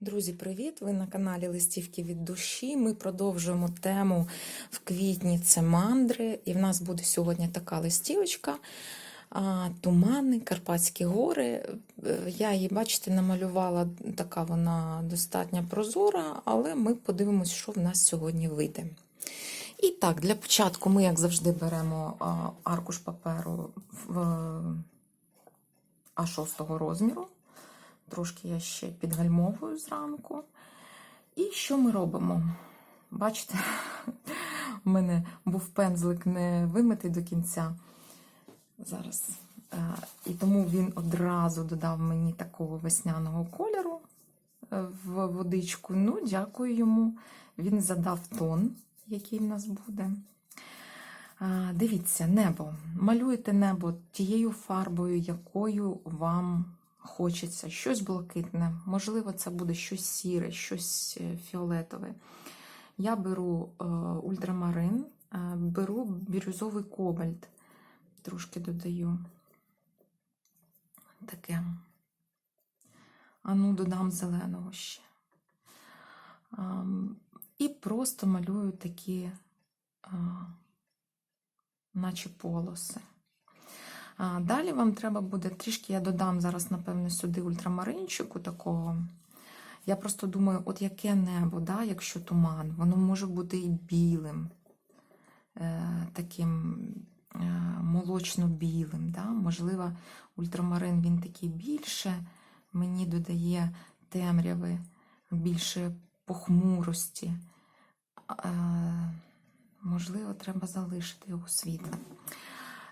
Друзі, привіт! Ви на каналі Листівки від душі. Ми продовжуємо тему в квітні це мандри. І в нас буде сьогодні така листівочка. Тумани, Карпатські гори. Е, Я її, бачите, намалювала, така вона достатньо прозора, але ми подивимось, що в нас сьогодні вийде. І так, для початку ми, як завжди, беремо аркуш паперу в А6 розміру. Трошки я ще підгальмовую зранку. І що ми робимо? Бачите, у мене був пензлик не вимитий до кінця. Зараз. Е, І тому він одразу додав мені такого весняного кольору е, в водичку. Ну, дякую йому. Він задав тон, який в нас буде. Е, Дивіться, небо. Малюєте небо тією фарбою, якою вам хочеться. Щось блакитне, можливо, це буде щось сіре, щось е, фіолетове. Я беру е, ультрамарин, е, беру бірюзовий кобальт, трошки додаю. Таке. А ну, додам зеленого ще. І просто малюю такі, наче полоси. Далі вам треба буде трішки, я додам зараз, напевно, сюди ультрамаринчику такого. Я просто думаю, от яке небо, да, якщо туман, воно може бути і білим, е, таким е, молочно-білим. Да? Можливо, ультрамарин він такий більше, мені додає темряви, більше похмурості. Е, можливо, треба залишити його світлим.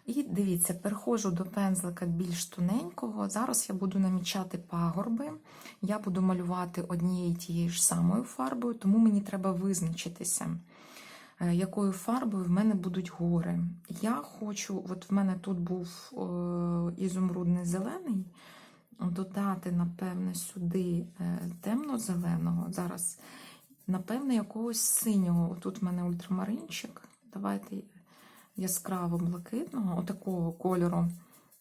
І дивіться, переходжу до пензлика більш тоненького. Зараз я буду намічати пагорби. Я буду малювати однією тією ж самою фарбою, тому мені треба визначитися, е, якою фарбою в мене будуть гори. Я хочу, от в мене тут був е, ізумрудний зелений, додати, напевне, сюди е, темно-зеленого. Зараз, напевне, якогось синього. Тут в мене ультрамаринчик. Давайте яскраво блакитного, отакого кольору.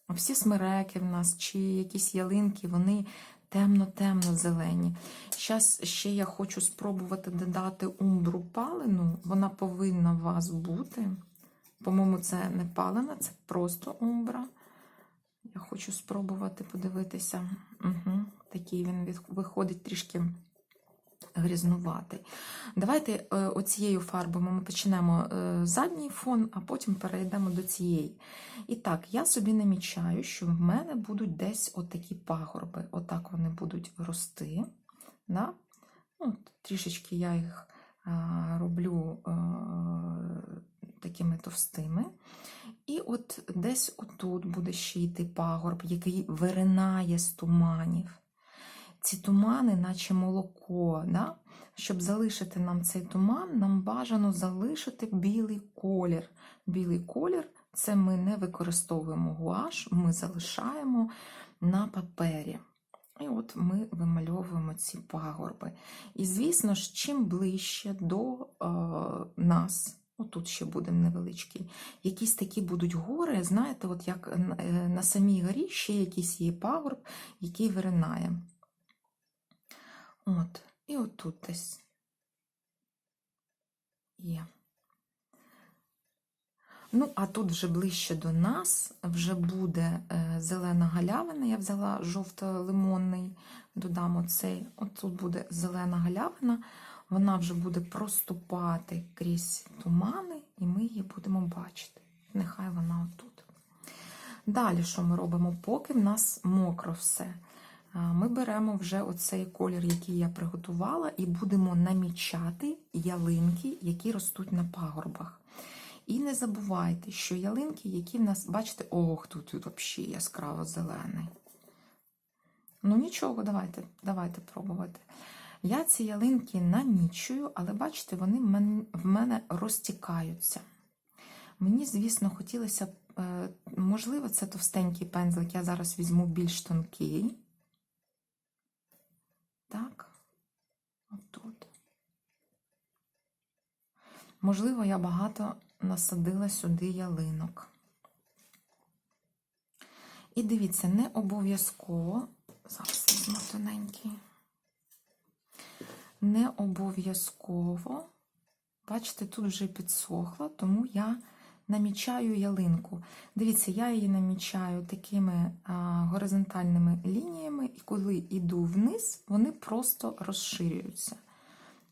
Всі смереки в нас, чи якісь ялинки, вони темно-темно зелені. Зараз ще я хочу спробувати додати умбру палену. Вона повинна у вас бути. По-моєму, це не палена, це просто умбра. Я хочу спробувати подивитися. Угу. Такий він виходить трішки грізнуватий. Давайте е, оцією фарбою ми почнемо е, задній фон, а потім перейдемо до цієї. І так, я собі намічаю, що в мене будуть десь отакі пагорби. Отак вони будуть рости. Да? Ну, трішечки я їх роблю такими товстими. І от десь отут буде ще йти пагорб, який виринає з туманів. Ці тумани, наче молоко. Да? Щоб залишити нам цей туман, нам бажано залишити білий колір. Білий колір це ми не використовуємо гуаш, ми залишаємо на папері. І от ми вимальовуємо ці пагорби. І, звісно ж, чим ближче до е, нас, отут ще буде невеличкий, якісь такі будуть гори, знаєте, от як е, на самій горі ще якийсь є пагорб, який виринає. От, і отут десь є. Ну, а тут вже ближче до нас вже буде е, зелена галявина. Я взяла жовто-лимонний, додам оцей. От тут буде зелена галявина, вона вже буде проступати крізь тумани, і ми її будемо бачити. Нехай вона отут. Далі, що ми робимо? Поки в нас мокро все. Ми беремо вже оцей колір, який я приготувала, і будемо намічати ялинки, які ростуть на пагорбах. І не забувайте, що ялинки, які в нас, бачите, ох, тут, тут взагалі яскраво зелений. Ну нічого, давайте, давайте пробувати. Я ці ялинки намічую, але бачите, вони в мене розтікаються. Мені, звісно, хотілося б, е, можливо, це товстенький пензлик, я зараз візьму більш тонкий. Так, отут. Можливо, я багато насадила сюди ялинок. І дивіться, не обов'язково, зараз візьму тоненький. не обов'язково. Бачите, тут вже підсохла, тому я намічаю ялинку. Дивіться, я її намічаю такими а, горизонтальними лініями, і коли йду вниз, вони просто розширюються.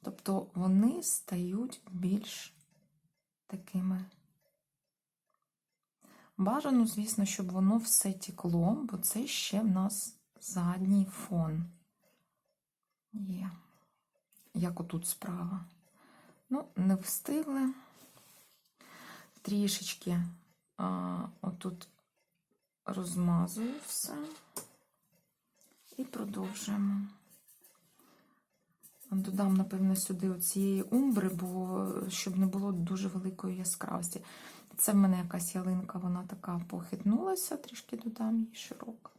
Тобто вони стають більш такими. Бажано, звісно, щоб воно все тікло, бо це ще в нас задній фон. Є. Як отут справа. Ну, не встигли. Трішечки а, отут розмазую все і продовжуємо. Додам, напевно, сюди оцієї умбри, бо щоб не було дуже великої яскравості. Це в мене якась ялинка, вона така похитнулася, трішки додам її широко.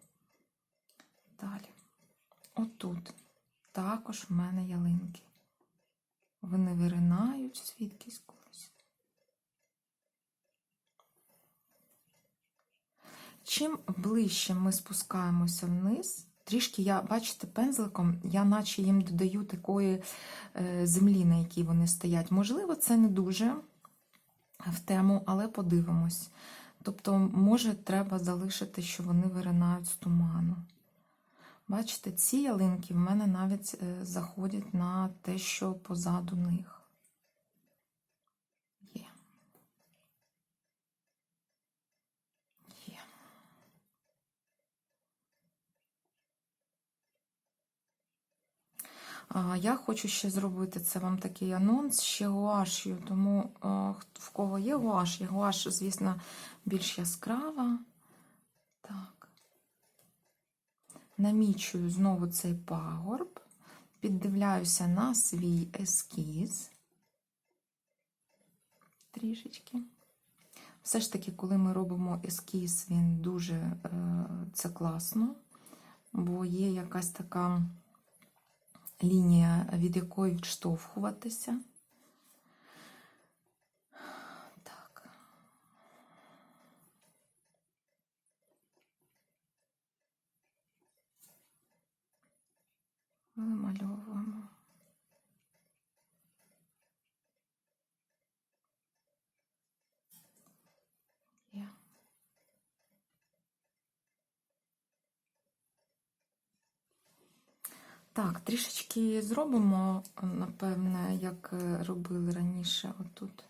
Далі. Отут також в мене ялинки. Вони виринають звідкись Чим ближче ми спускаємося вниз, трішки я, бачите, пензликом, я наче їм додаю такої е, землі, на якій вони стоять. Можливо, це не дуже в тему, але подивимось. Тобто, може, треба залишити, що вони виринають з туману. Бачите, ці ялинки в мене навіть е, заходять на те, що позаду них. Є. Є. А, Я хочу ще зробити це вам такий анонс ще гуаш'ю, тому в кого є гуаш, є гуаш, звісно, більш яскрава. Так. Намічую знову цей пагорб, піддивляюся на свій ескіз. Трішечки. Все ж таки, коли ми робимо ескіз, він дуже е, це класно, бо є якась така лінія, від якої відштовхуватися. Так. Вимальовуємо. Є. Так, трішечки зробимо, напевне, як е, робили раніше, отут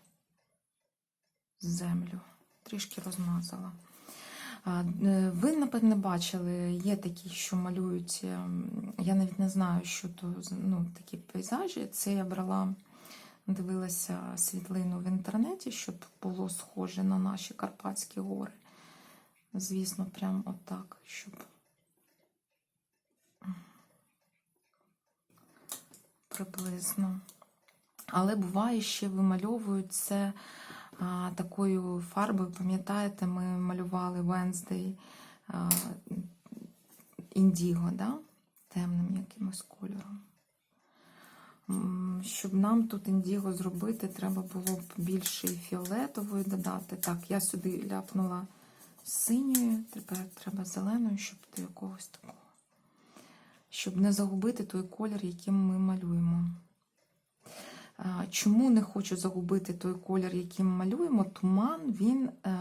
землю. Трішки розмазала. Е, Ви, напевне, бачили, є такі, що малюють, ем, я навіть не знаю, що то ну, такі пейзажі. Це я брала, дивилася світлину в інтернеті, щоб було схоже на наші Карпатські гори. Звісно, прям отак, щоб. Приблизно. Але буває, ще вимальовують це а, такою фарбою. Пам'ятаєте, ми малювали Wednesday а, індіго, да? темним якимось кольором. Щоб нам тут індіго зробити, треба було б більше фіолетової додати. Так, я сюди ляпнула синьою, тепер треба зеленою, щоб до якогось такого. Щоб не загубити той колір, яким ми малюємо. Чому не хочу загубити той колір, яким малюємо? Туман, він, е,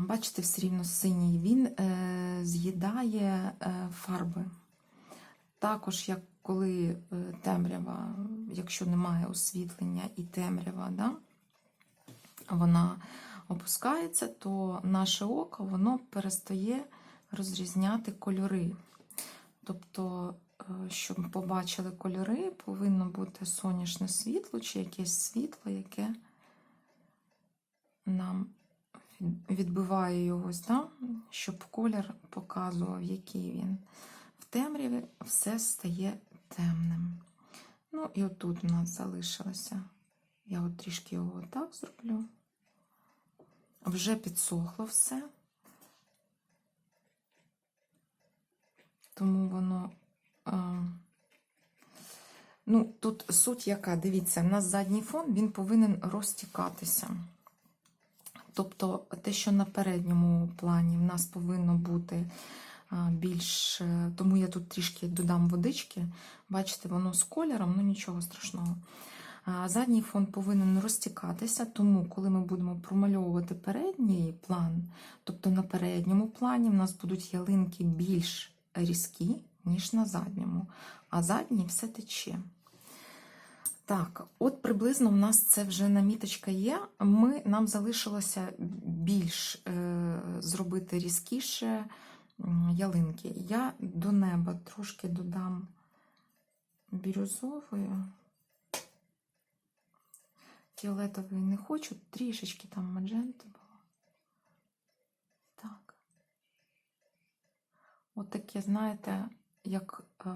бачите, все рівно синій, він е, з'їдає е, фарби. Також, як коли темрява, якщо немає освітлення і темрява, да, вона опускається, то наше око воно перестає розрізняти кольори. Тобто, е, щоб побачили кольори, повинно бути сонячне світло чи якесь світло, яке нам відбиває його, да? щоб колір показував, який він. В темряві все стає темним. Ну, і отут у нас залишилося. Я от трішки його так зроблю. Вже підсохло все. Тому воно. А, ну, тут суть яка, дивіться, у нас задній фон він повинен розтікатися. Тобто, те, що на передньому плані в нас повинно бути більш. е, Тому я тут трішки додам водички. Бачите, воно з кольором, ну нічого страшного. Задній фон повинен розтікатися, тому коли ми будемо промальовувати передній план, тобто на передньому плані в нас будуть ялинки більш різкі, ніж на задньому, а задній все тече. Так, от приблизно в нас це вже наміточка є. Ми, нам залишилося більш е, зробити різкіше ялинки. Я до неба трошки додам бірюзової. Фіолетової не хочу, трішечки там мадженти було. Так. От знаєте, як е,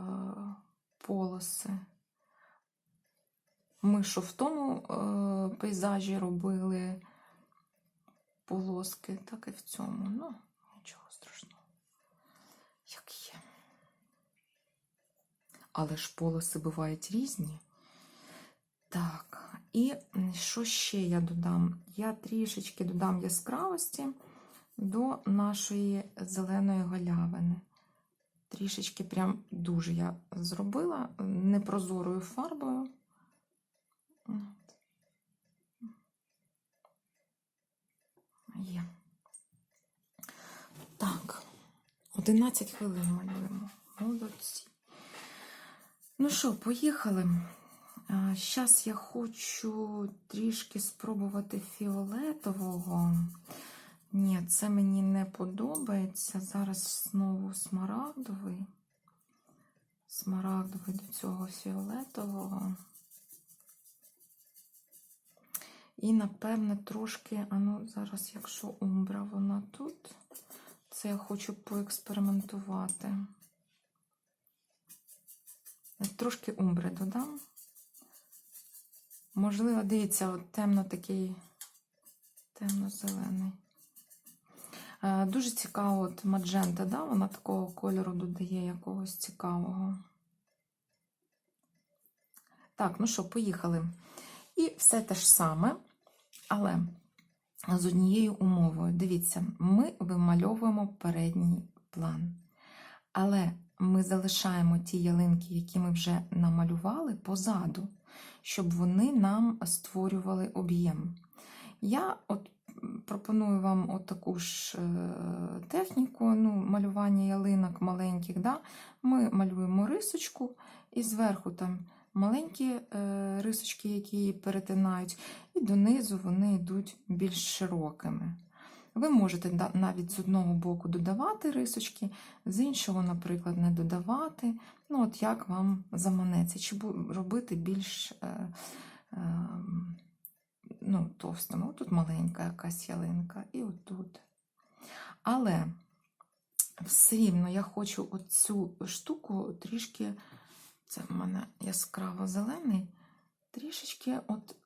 полоси. Ми що в тому е, пейзажі робили полоски, так і в цьому. Ну, нічого страшного. Як є. Але ж полоси бувають різні. Так, і що ще я додам? Я трішечки додам яскравості до нашої зеленої галявини. Трішечки прям дуже я зробила непрозорою фарбою. Є. Так, 11 хвилин малюємо. Молодці. Ну що, поїхали. Зараз я хочу трішки спробувати фіолетового. Ні, це мені не подобається. Зараз знову смарагдовий. Смарагдовий до цього фіолетового. І, напевне, трошки, а ну, зараз, якщо умбра вона тут, це я хочу поекспериментувати. Трошки умбри додам. Можливо, дивіться, от темно такий темно-зелений. Е, Дуже цікаво, от маджента, да? вона такого кольору додає якогось цікавого. Так, ну що, поїхали. І все те ж саме, але з однією умовою. Дивіться, ми вимальовуємо передній план. Але ми залишаємо ті ялинки, які ми вже намалювали позаду, щоб вони нам створювали об'єм. Я от пропоную вам от таку ж е, техніку ну, малювання ялинок маленьких. Да? Ми малюємо рисочку і зверху там маленькі е, рисочки, які її перетинають, і донизу вони йдуть більш широкими. Ви можете навіть з одного боку додавати рисочки, з іншого, наприклад, не додавати. Ну, от як вам заманеться, чи робити більш е, е, ну, товстими. Отут маленька якась ялинка, і отут. Але все рівно я хочу оцю штуку трішки, це в мене яскраво зелений, трішечки от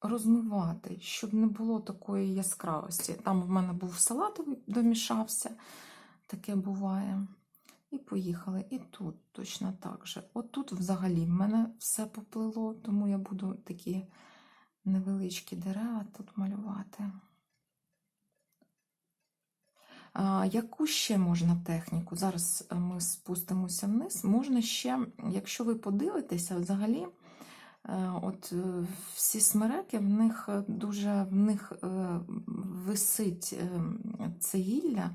розмивати, щоб не було такої яскравості. Там в мене був салатовий, домішався, таке буває. І поїхали. І тут точно так же. От тут взагалі в мене все поплило, тому я буду такі невеличкі дерева тут малювати. Яку ще можна техніку? Зараз е, ми спустимося вниз. Можна ще, якщо ви подивитеся, взагалі, е, от е, всі смереки, в них дуже в них висить це гілля,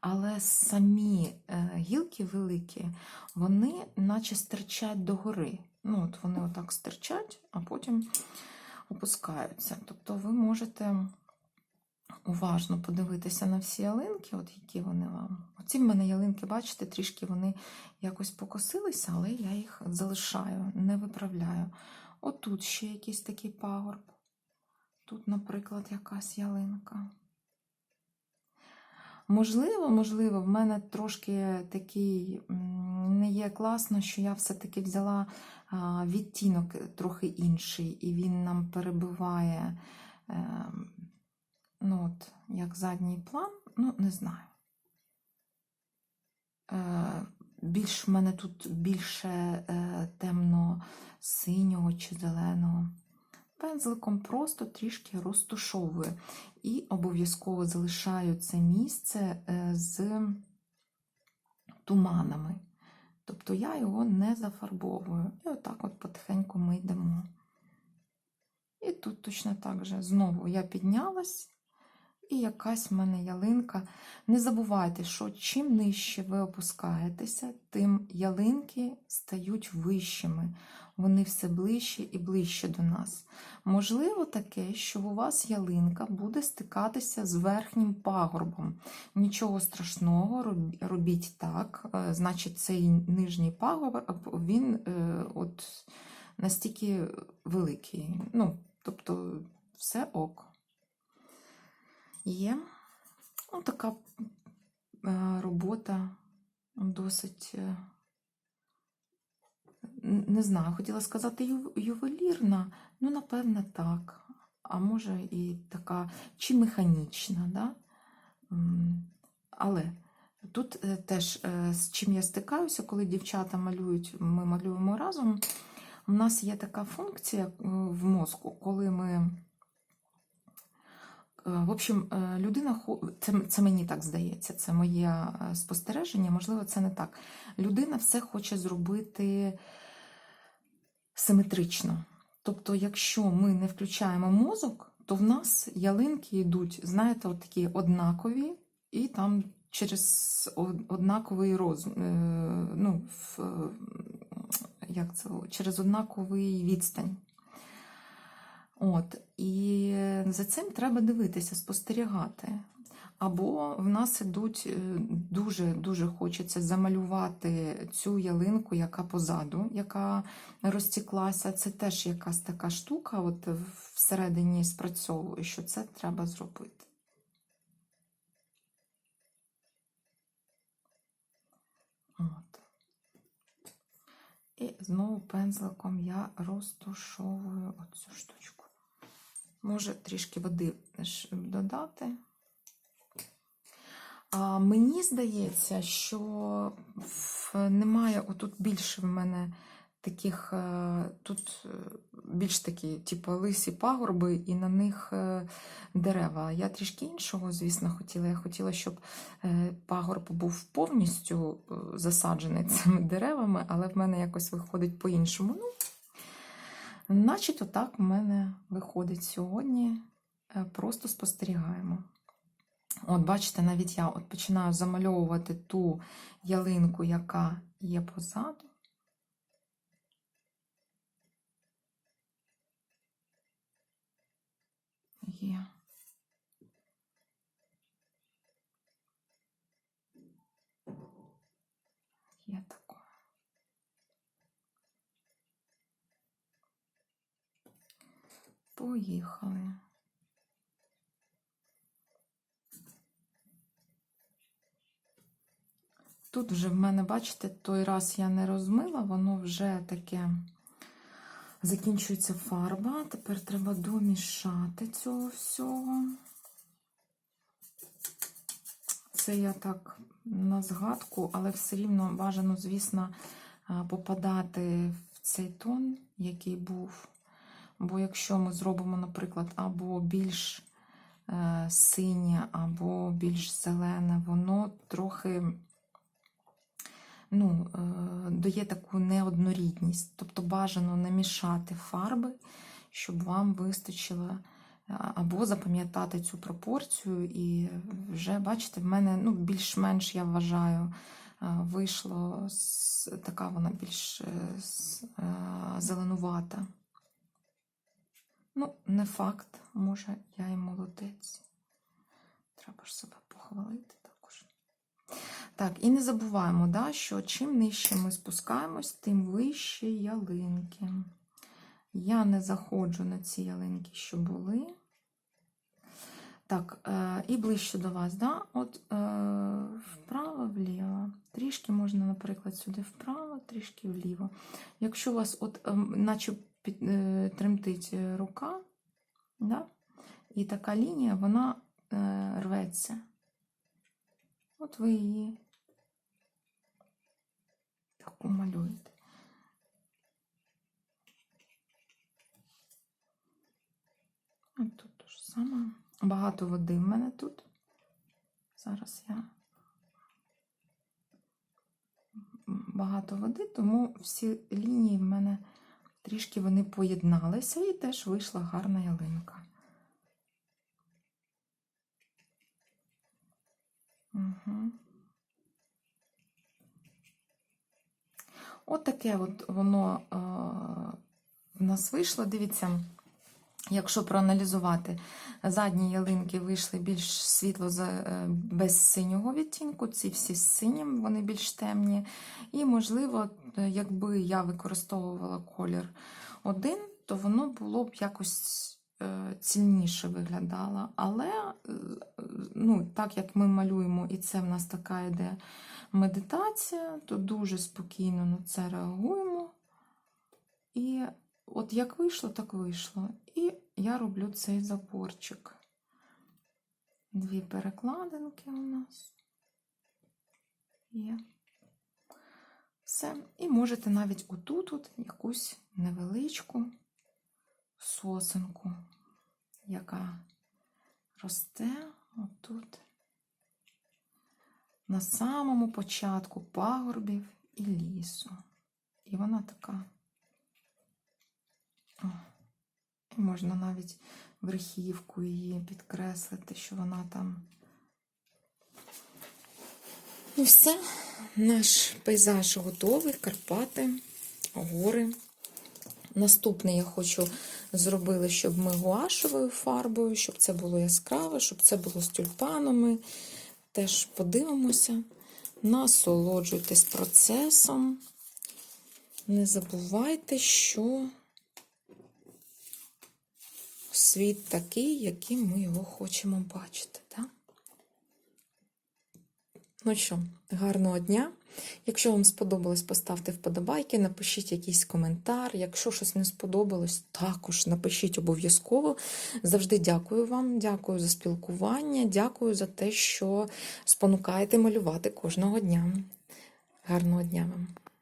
але самі гілки великі, вони наче стирчать догори. Ну, от вони отак стирчать, а потім опускаються. Тобто ви можете уважно подивитися на всі ялинки, от які вони вам. Оці в мене ялинки, бачите, трішки вони якось покосилися, але я їх залишаю, не виправляю. Отут ще якийсь такий пагорб. Тут, наприклад, якась ялинка. Можливо, можливо, в мене трошки такий не є класно, що я все-таки взяла відтінок трохи інший, і він нам перебиває, е, ну от, як задній план, ну, не знаю. Е, більш в мене тут більше е, темно-синього чи зеленого. Пензликом просто трішки розтушовую. І обов'язково залишаю це місце е, з туманами. Тобто я його не зафарбовую. І отак от потихеньку ми йдемо. І тут точно так же. Знову я піднялась, і якась в мене ялинка. Не забувайте, що чим нижче ви опускаєтеся, тим ялинки стають вищими. Вони все ближче і ближче до нас. Можливо, таке, що у вас ялинка буде стикатися з верхнім пагорбом. Нічого страшного, робіть так. Е, Значить, цей нижній пагорб він е, от настільки великий. Ну, тобто, все ок. Є ну, така е, робота досить, не знаю, хотіла сказати ювелірна, ну, напевне, так. А може і така чи механічна, да? Але тут е, теж е, з чим я стикаюся, коли дівчата малюють, ми малюємо разом. У нас є така функція е, в мозку, коли ми. В общем, людина це, це мені так здається, це моє спостереження, можливо, це не так. Людина все хоче зробити симетрично. Тобто, якщо ми не включаємо мозок, то в нас ялинки йдуть, знаєте, от такі однакові, і там через однаковий роз, е, ну, як це, через однаковий відстань. От, і за цим треба дивитися, спостерігати. Або в нас ідуть дуже-дуже хочеться замалювати цю ялинку, яка позаду, яка розтіклася. Це теж якась така штука, от всередині спрацьовує, що це треба зробити. От. І знову пензликом я розтушовую оцю штучку. Може трішки води додати. Мені здається, що немає отут більше в мене таких, е, тут е, більш такі, типу, лисі пагорби, і на них е, дерева. Я трішки іншого, звісно, хотіла. Я хотіла, щоб пагорб був повністю засаджений цими деревами, але в мене якось виходить по-іншому. Ну, значить, отак в мене виходить сьогодні. Просто спостерігаємо. От, бачите, навіть я от починаю замальовувати ту ялинку, яка є позаду. Є. Є таке. Поїхали. Тут вже в мене, бачите, той раз я не розмила, воно вже таке закінчується фарба. Тепер треба домішати цього всього. Це я так на згадку, але все рівно бажано, звісно, попадати в цей тон, який був. Бо якщо ми зробимо, наприклад, або більш е, синє, або більш зелене, воно трохи ну, е, дає таку неоднорідність. Тобто бажано не мішати фарби, щоб вам вистачило або запам'ятати цю пропорцію. І вже, бачите, в мене ну, більш-менш, я вважаю, е, вийшло така вона більш е, е, зеленувата. Ну, не факт, може, я і молодець. Треба ж себе похвалити. Так, і не забуваємо, да, що чим нижче ми спускаємось, тим вище ялинки. Я не заходжу на ці ялинки, що були. Так, е, і ближче до вас, да? От е, вправо, вліво. Трішки можна, наприклад, сюди вправо, трішки вліво. Якщо у вас, от, е, наче під, е, тремтить рука, да? і така лінія, вона е, рветься. От ви її таку малюєте. От тут те ж саме. Багато води в мене тут. Зараз я багато води, тому всі лінії в мене трішки вони поєдналися і теж вийшла гарна ялинка. Угу. От таке от воно е, в нас вийшло. Дивіться, якщо проаналізувати, задні ялинки вийшли більш світло е, без синього відтінку, ці всі з синім, вони більш темні. І, можливо, е, якби я використовувала колір один, то воно було б якось е, цільніше виглядало. Але е, ну, так як ми малюємо, і це в нас така йде медитація, то дуже спокійно на це реагуємо. І от як вийшло, так вийшло. І я роблю цей заборчик. Дві перекладинки у нас є. Все. І можете навіть отут от якусь невеличку сосенку, яка росте отут. На самому початку пагорбів і лісу. І вона така. О, і можна навіть верхівку її підкреслити, що вона там. Ну, все, наш пейзаж готовий, Карпати, гори. Наступне я хочу зробити, щоб ми гуашевою фарбою, щоб це було яскраве, щоб це було з тюльпанами. Теж подивимося. Насолоджуйтесь процесом. Не забувайте, що світ такий, яким ми його хочемо бачити. Так? Ну що, гарного дня. Якщо вам сподобалось, поставте вподобайки, напишіть якийсь коментар. Якщо щось не сподобалось, також напишіть обов'язково. Завжди дякую вам, дякую за спілкування, дякую за те, що спонукаєте малювати кожного дня. Гарного дня вам!